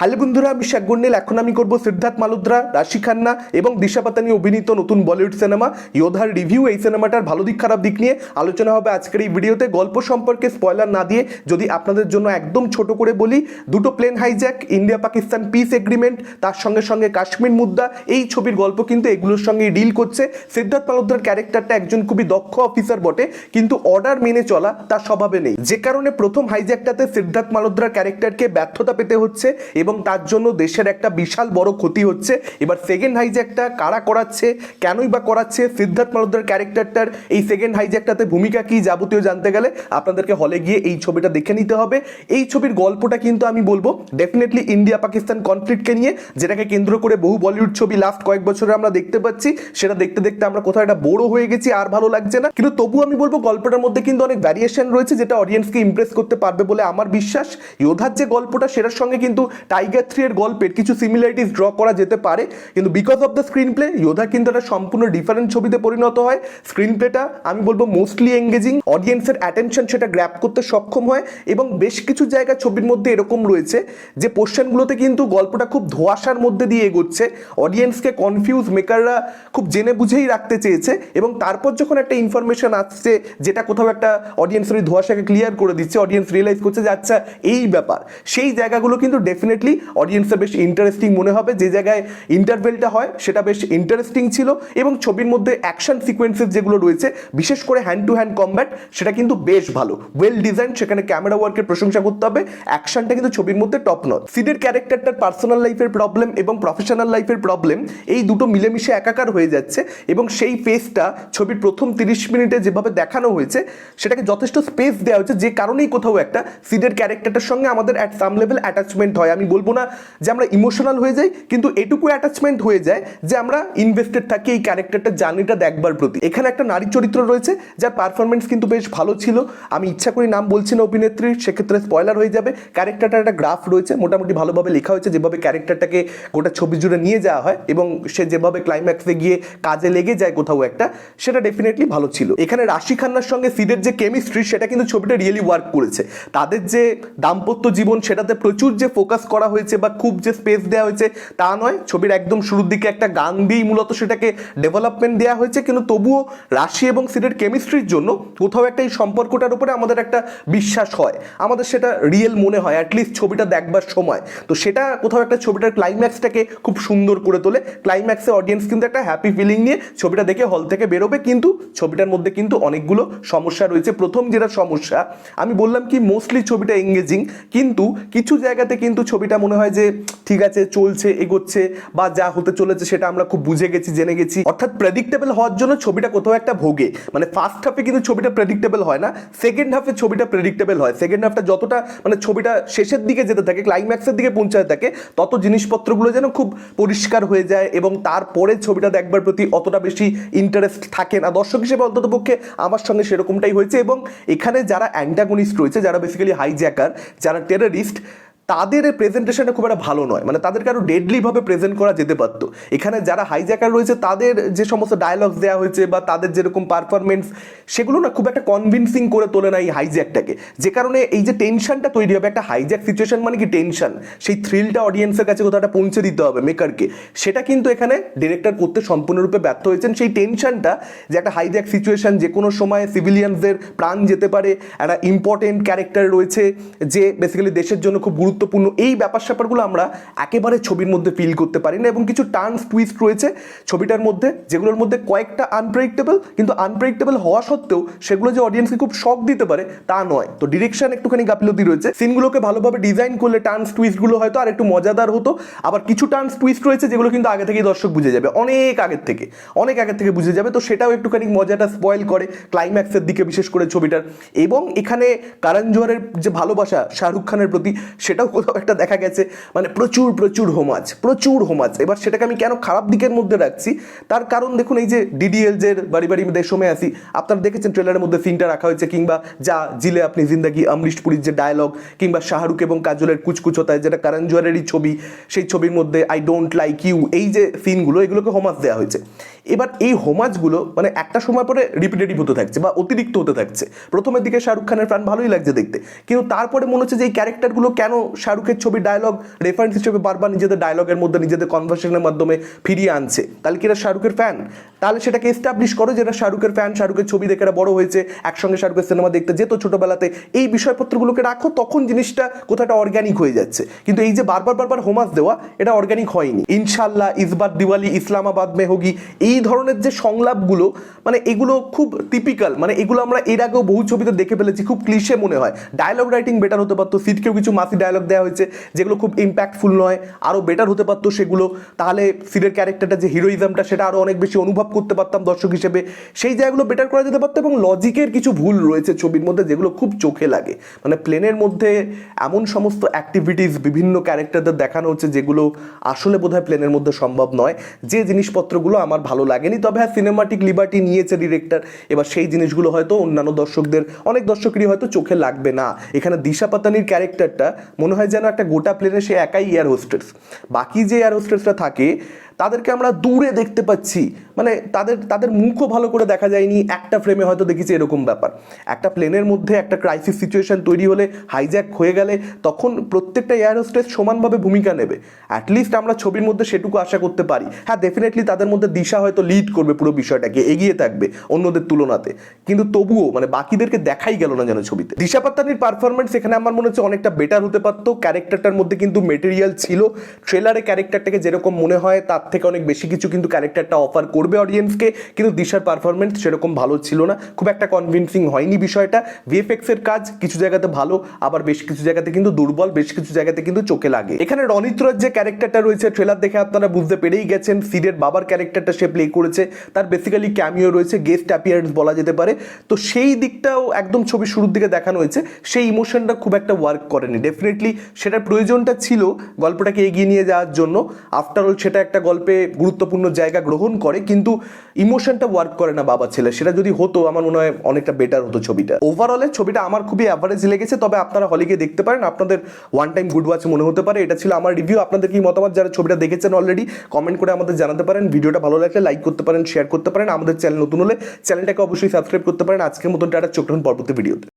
Hello বন্ধুরা আমি শেখ গন্ডেল, এখন আমি করব সিদ্ধার্থ মালুদ্রা, রাশি খান্না এবং দিশা পাতানি অভিনীত নতুন বলিউড সিনেমা। যোধার রিভিউ এই সিনেমাটার ভালো দিক, খারাপ দিক নিয়ে আলোচনা হবে আজকের এই ভিডিওতে। গল্প সম্পর্কে স্পয়লার না দিয়ে যদি আপনাদের জন্য একদম ছোট করে বলি, দুটো plane hijack India Pakistan peace agreement তার সঙ্গে সঙ্গে কাশ্মীর মুদ্রা, এই ছবির গল্প কিন্তু এগুলোর সঙ্গে ডিল করছে। সিদ্ধার্থ মালুদ্রার ক্যারেক্টারটা একজন খুবই দক্ষ অফিসার বটে, কিন্তু অর্ডার মেনে চলা তার স্বভাবে নেই। যে কারণে প্রথম হাইজ্যাকটাতে সিদ্ধার্থ মালুদ্রার ক্যারেক্টারকে ব্যর্থতা পেতে হচ্ছে এবং তার জন্য দেশের একটা বিশাল বড় ক্ষতি হচ্ছে। এবার সেকেন্ড হাইজ্যাকটা কারা করাচ্ছে? কেনই বা করাচ্ছে? সিদ্ধার্থ মালুদ্রার ক্যারেক্টারটার এই সেকেন্ড হাইজ্যাকটাতে ভূমিকা কি যাবতীয় জানতে গেলে আপনাদেরকে হলে গিয়ে এই ছবিটা দেখে নিতে হবে। এই ছবির গল্পটা কিন্তু আমি বলব ডেফিনেটলি ইন্ডিয়া পাকিস্তান কনফ্লিক্টকে নিয়ে, যেটাকে কেন্দ্র করে বহু বলিউড ছবি লাস্ট কয়েক বছরে আমরা দেখতে পাচ্ছি, সেটা দেখতে দেখতে আমরা কোথাও একটা বড় হয়ে গেছি, আর ভালো লাগছে না। কিন্তু তবু আমি বলব, গল্পটার মধ্যে কিন্তু অনেক ভ্যারিয়েশন রয়েছে, যেটা অডিয়েন্সকে ইমপ্রেস করতে পারবে বলে আমার বিশ্বাস। যোধার যে গল্পটা, সেটার সঙ্গে কিন্তু টাইগার থ্রি এর গল্পের কিছু সিমিলারিটিস ড্র করা যেতে পারে। কিন্তু because of the screenplay Jodha কিন্তু একটা সম্পূর্ণ ডিফারেন্ট ছবিতে পরিণত হয়। স্ক্রিন প্লেটা আমি বলব মোস্টলি এঙ্গেজিং অডিয়েন্সের অ্যাটেনশন সেটা গ্র্যাপ করতে সক্ষম হয় এবং বেশ কিছু জায়গা ছবির মধ্যে এরকম রয়েছে যে পোর্শনগুলোতে কিন্তু গল্পটা খুব ধোয়াশার মধ্যে দিয়ে এগোচ্ছে। অডিয়েন্সকে কনফিউজ মেকাররা খুব জেনে বুঝেই রাখতে চেয়েছে এবং তারপর যখন একটা ইনফরমেশন আসছে যেটা কোথাও একটা অডিয়েন্সের ওই ধোয়াশাকে ক্লিয়ার করে দিচ্ছে অডিয়েন্স রিয়েলাইজ করছে যে আচ্ছা এই ব্যাপার। সেই জায়গাগুলো কিন্তু ডেফিনেটলি অডিয়েন্সের বেশ ইন্টারেস্টিং মনে হবে। যে জায়গায় ইন্টারভেলটা হয়, সেটা বেশ ইন্টারেস্টিং ছিল। এবং ছবির মধ্যে অ্যাকশন সিকোয়েন্সেস যেগুলো রয়েছে, বিশেষ করে হ্যান্ড টু হ্যান্ড কম্ব্যাট সেটা কিন্তু বেশ ভালো। ওয়েল ডিজাইন সেখানে ক্যামেরা ওয়ার্কের প্রশংসা করতে হবে। অ্যাকশনটা কিন্তু ছবির মধ্যে টপ নট সিডের ক্যারেক্টারটার পার্সোনাল লাইফের প্রবলেম এবং প্রফেশনাল লাইফের প্রবলেম এই দুটো মিলেমিশে একাকার হয়ে যাচ্ছে। এবং সেই ফেসটা ছবির প্রথম তিরিশ মিনিটে যেভাবে দেখানো হয়েছে, সেটাকে যথেষ্ট স্পেস দেওয়া হয়েছে। যে কারণেই কোথাও একটা সিডের ক্যারেক্টারটার সঙ্গে আমাদের অ্যাট সাম লেভেল অ্যাটাচমেন্ট হয়। আমি বলব না যে আমরা ইমোশনাল হয়ে যাই, কিন্তু এটুকু অ্যাটাচমেন্ট হয়ে যায় যে আমরা ইনভেস্টেড থাকি এই ক্যারেক্টারটার জার্নিটা দেখবার প্রতি। এখানে একটা নারী চরিত্র রয়েছে, যার পারফরমেন্স কিন্তু বেশ ভালো ছিল। আমি ইচ্ছা করি নাম বলছি না অভিনেত্রীর সেক্ষেত্রে স্পয়লার হয়ে যাবে। ক্যারেক্টারটার একটা গ্রাফ রয়েছে, মোটামুটি ভালোভাবে লেখা হয়েছে, যেভাবে ক্যারেক্টারটাকে গোটা ছবি জুড়ে নিয়ে যাওয়া হয় এবং সে যেভাবে ক্লাইম্যাক্সে গিয়ে কাজে লেগে যায় কোথাও একটা, সেটা ডেফিনেটলি ভালো ছিল। এখানে রাশি খান্নার সঙ্গে সিডের যে কেমিস্ট্রি সেটা কিন্তু ছবিটা রিয়েলি ওয়ার্ক করেছে। তাদের যে দাম্পত্য জীবন, সেটাতে প্রচুর যে ফোকাস করা হয়েছে বা খুব যে স্পেস দেওয়া হয়েছে, তা নয়। ছবির একদম শুরুর দিকে একটা গান দিয়েই মূলত সেটাকে ডেভেলপমেন্ট দেওয়া হয়েছে। কিন্তু তবুও রাশি এবং সিডের কেমিস্ট্রির জন্য কোথাও একটা এই সম্পর্কটার উপরে আমাদের একটা বিশ্বাস হয়। আমাদের সেটা রিয়েল মনে হয় অ্যাটলিস্ট ছবিটা দেখবার সময়। তো সেটা কোথাও একটা ছবিটার ক্লাইম্যাক্সটাকে খুব সুন্দর করে তোলে। ক্লাইম্যাক্সে অডিয়েন্স কিন্তু একটা হ্যাপি ফিলিং নিয়ে ছবিটা দেখে হল থেকে বেরোবে। কিন্তু ছবিটার মধ্যে কিন্তু অনেকগুলো সমস্যা রয়েছে। প্রথম যেটা সমস্যা, আমি বললাম কি মোস্টলি ছবিটা এঙ্গেজিং কিন্তু কিছু জায়গাতে কিন্তু ছবিটা মনে হয় যে ঠিক আছে, চলছে, এগোচ্ছে বা যা হতে চলেছে সেটা আমরা খুব বুঝে গেছি, জেনে গেছি। অর্থাৎ প্রেডিক্টেবল হওয়ার জন্য ছবিটা কোথাও একটা ভোগে। মানে ফার্স্ট হাফে কিন্তু ছবিটা প্রেডিক্টেবল হয় না সেকেন্ড হাফে ছবিটা প্রেডিক্টেবল হয়। সেকেন্ড হাফটা যতটা মানে ছবিটা শেষের দিকে যেতে থাকে ক্লাইম্যাক্সের দিকে পৌঁছাতে থাকে, তত জিনিসপত্রগুলো যেন খুব পরিষ্কার হয়ে যায় এবং তারপরে ছবিটা দেখবার প্রতি অতটা বেশি ইন্টারেস্ট থাকে না। দর্শক হিসেবে অন্তত পক্ষে আমার সঙ্গে সেরকমটাই হয়েছে এবং এখানে যারা অ্যান্টাগনিস্ট রয়েছে, যারা বেসিক্যালি হাইজ্যাকার যারা টেররিস্ট তাদের প্রেজেন্টেশনটা খুব একটা ভালো নয়। মানে তাদেরকে আরও ডেডলিভাবে প্রেজেন্ট করা যেতে পারতো। এখানে যারা হাইজ্যাকার রয়েছে, তাদের যে সমস্ত ডায়লগস দেওয়া হয়েছে বা তাদের যেরকম পারফরমেন্স সেগুলো না খুব একটা কনভিনসিং করে তোলে না এই হাইজ্যাকটাকে যে কারণে এই যে টেনশনটা তৈরি হবে, একটা হাইজ্যাক সিচুয়েশন মানে কি টেনশন সেই থ্রিলটা অডিয়েন্সের কাছে কোথাও একটা পৌঁছে দিতে হবে মেকারকে সেটা কিন্তু এখানে ডিরেক্টর করতে সম্পূর্ণরূপে ব্যর্থ হয়েছেন। সেই টেনশনটা যে একটা হাইজ্যাক সিচুয়েশন যে কোনো সময় সিভিলিয়ানসদের প্রাণ যেতে পারে, একটা ইম্পর্টেন্ট ক্যারেক্টার রয়েছে, যে বেসিক্যালি দেশের জন্য খুব গুরুত্বপূর্ণ এই ব্যাপার স্যাপারগুলো আমরা একেবারে ছবির মধ্যে ফিল করতে পারি না এবং কিছু টার্নস টুইস্ট রয়েছে। ছবিটার মধ্যে, যেগুলোর মধ্যে কয়েকটা আনপ্রেডিক্টেবল কিন্তু আনপ্রেডিক্টেবল হওয়া সত্ত্বেও সেগুলো যে অডিয়েন্সকে খুব শখ দিতে পারে, তা নয়। তো ডিরেকশন একটুখানি গাফিলতি রয়েছে। সিনগুলোকে ভালোভাবে ডিজাইন করলে টার্নস টুইস্টগুলো হয়তো আর একটু মজাদার হতো। আবার কিছু টার্নস টুইস্ট রয়েছে যেগুলো কিন্তু আগে থেকেই দর্শক বুঝে যাবে। অনেক আগের থেকে, অনেক আগের থেকে বুঝে যাবে। তো সেটাও একটুখানি মজাটা স্পয়েল করে ক্লাইম্যাক্সের দিকে বিশেষ করে ছবিটার। এবং এখানে কারণ জোয়ারের যে ভালোবাসা, শাহরুখ খানের প্রতি, সেটাও কোথাও কোথাও একটা দেখা গেছে মানে প্রচুর প্রচুর হোমাজ প্রচুর হোমাজ। এবার সেটাকে আমি কেন খারাপ দিকের মধ্যে রাখছি? তার কারণ দেখুন, এই যে ডিডিএলজের বাড়ি বাড়ি সময় আসি, আপনারা দেখেছেন ট্রেলারের মধ্যে সিনটা রাখা হয়েছে, কিংবা যা জিলে আপনি জিন্দাগি অমরিশ পুরীর যে ডায়লগ কিংবা শাহরুখ এবং কাজলের কুচকুচতায় যেটা কারণ জোয়ারেরই ছবি, সেই ছবির মধ্যে আই ডোন্ট লাইক ইউ এই যে সিনগুলো এগুলোকে হোমাজ দেওয়া হয়েছে। এবার এই হোমাজগুলো মানে একটা সময় পরে রিপিটেটিভ হতে থাকছে, বা অতিরিক্ত হতে থাকছে। প্রথমের দিকে শাহরুখ খানের প্রাণ ভালোই লাগছে দেখতে, কিন্তু তারপরে মনে হচ্ছে যে এই ক্যারেক্টারগুলো কেন শাহরুখের ছবি ডায়লগ রেফারেন্স হিসেবে বারবার নিজেদের ডায়লগের মধ্যে, নিজেদের কনভার্সেশনের মাধ্যমে ফিরিয়ে আনছে। তাহলে কি এরা শাহরুখের ফ্যান তাহলে সেটাকে এস্টাবলিশ করো যেটা শাহরুখের ফ্যান শাহরুখের ছবি দেখে এরা বড় হয়েছে, একসঙ্গে শাহরুখের সিনেমা দেখতে যেত ছোটবেলাতে। এই বিষয়পত্রগুলোকে রাখো, তখন জিনিসটা কোথাটা অর্গ্যানিক হয়ে যাচ্ছে। কিন্তু এই যে বারবার বারবার হোমাস দেওয়া, এটা অর্গ্যানিক হয়নি। ইনশাল্লাহ ইসবাত, দিওয়ালি, ইসলামাবাদ, মেহগি, এই ধরনের যে সংলাপগুলো মানে এগুলো খুব টিপিক্যাল মানে এগুলো আমরা এর আগেও বহু ছবিতে দেখে ফেলেছি, খুব ক্লিশে মনে হয়। ডায়লগ রাইটিং বেটার হতে পারতো, সিটকেও কিছু মাসি ডায়লগ দেওয়া হয়েছে, যেগুলো খুব ইম্প্যাক্টফুল নয় আরও বেটার হতে পারতো সেগুলো। তাহলে সিটের ক্যারেক্টারটা যে হিরোইজমটা সেটা আরও অনেক বেশি অনুভব করতে পারতাম দর্শক হিসেবে। সেই জায়গাগুলো বেটার করা যেতে পারতো এবং লজিকের কিছু ভুল রয়েছে ছবির মধ্যে, যেগুলো খুব চোখে লাগে। মানে প্লেনের মধ্যে এমন সমস্ত অ্যাক্টিভিটিস বিভিন্ন ক্যারেক্টারদের দেখানো হচ্ছে, যেগুলো আসলে বোধহয় প্লেনের মধ্যে সম্ভব নয়। যে জিনিসপত্রগুলো আমার ভালো লাগেনি, তবে হ্যাঁ সিনেমাটিক লিবার্টি নিয়েছে ডিরেক্টর এবার সেই জিনিসগুলো হয়তো অন্যান্য দর্শকদের, অনেক দর্শকেরই হয়তো চোখে লাগবে না। এখানে দিশা পাতানির ক্যারেক্টারটা মনে হয় যেন একটা গোটা প্লেনে সে একাই এয়ার হোস্টেস বাকি যে এয়ার হোস্টেসরা থাকে তাদেরকে আমরা দূরে দেখতে পাচ্ছি। মানে তাদের তাদের মুখও ভালো করে দেখা যায়নি। একটা ফ্রেমে হয়তো দেখেছি এরকম ব্যাপার। একটা প্লেনের মধ্যে একটা ক্রাইসিস সিচুয়েশন তৈরি হলে হাইজ্যাক হয়ে গেলে তখন প্রত্যেকটা এয়ার হোস্টেস সমানভাবে ভূমিকা নেবে। অ্যাটলিস্ট আমরা ছবির মধ্যে সেটুকু আশা করতে পারি। হ্যাঁ ডেফিনেটলি তাদের মধ্যে দিশা হয়তো লিড করবে পুরো বিষয়টাকে, এগিয়ে থাকবে অন্যদের তুলনাতে। কিন্তু তবুও মানে বাকিদেরকে দেখাই গেল না যেন ছবিতে। দিশা পাত্তানির পারফরমেন্স এখানে আমার মনে হচ্ছে অনেকটা বেটার হতে পারতো। ক্যারেক্টারটার মধ্যে কিন্তু মেটেরিয়াল ছিল। ট্রেলারে ক্যারেক্টারটাকে যেরকম মনে হয়, তার থেকে অনেক বেশি কিছু কিন্তু ক্যারেক্টারটা অফার করবে অডিয়েন্সকে কিন্তু দিশার পারফরমেন্স সেরকম ভালো ছিল না। খুব একটা কনভিনসিং হয়নি বিষয়টা। ভিএফএক্স এর কাজ কিছু জায়গাতে ভালো, আবার বেশ কিছু জায়গাতে কিন্তু দুর্বল, বেশ কিছু জায়গাতে কিন্তু চোখে লাগে। এখানে রনিত্রর যে ক্যারেক্টারটা রয়েছে ট্রেলার দেখে আপনারা বুঝতে পেরেই গেছেন, সিডের বাবার ক্যারেক্টারটা সে প্লে করেছে। তার বেসিক্যালি ক্যামিও রয়েছে গেস্ট অ্যাপিয়ারেন্স বলা যেতে পারে। তো সেই দিকটাও একদম ছবি শুরুর দিকে দেখানো হয়েছে। সেই ইমোশনটা খুব একটা ওয়ার্ক করেনি। ডেফিনেটলি সেটার প্রয়োজনটা ছিল গল্পটাকে এগিয়ে নিয়ে যাওয়ার জন্য। আফটার অল সেটা একটা গল্পে গুরুত্বপূর্ণ জায়গা গ্রহণ করে, কিন্তু ইমোশনটা ওয়ার্ক করে না বাবা ছেলে। সেটা যদি হতো, আমার মনে হয় অনেকটা বেটার হতো ছবিটা। ওভারঅলে ছবিটা আমার খুবই অ্যাভারেজ লেগেছে, তবে আপনারা হলে গিয়ে দেখতে পারেন। আপনাদের ওয়ান টাইম গুড ওয়াচ মনে হতে পারে। এটা ছিল আমার রিভিউ আপনাদের কি মতামত? যারা ছবিটা দেখেছেন অলরেডি কমেন্ট করে আমাদের জানাতে পারেন। ভিডিওটা ভালো লাগলে লাইক করতে পারেন শেয়ার করতে পারেন। আমাদের চ্যানেল নতুন হলে চ্যানেলটাকে অবশ্যই সাবস্ক্রাইব করতে পারেন। আজকের মতন টাটা, চোখ পরবর্তী ভিডিওতে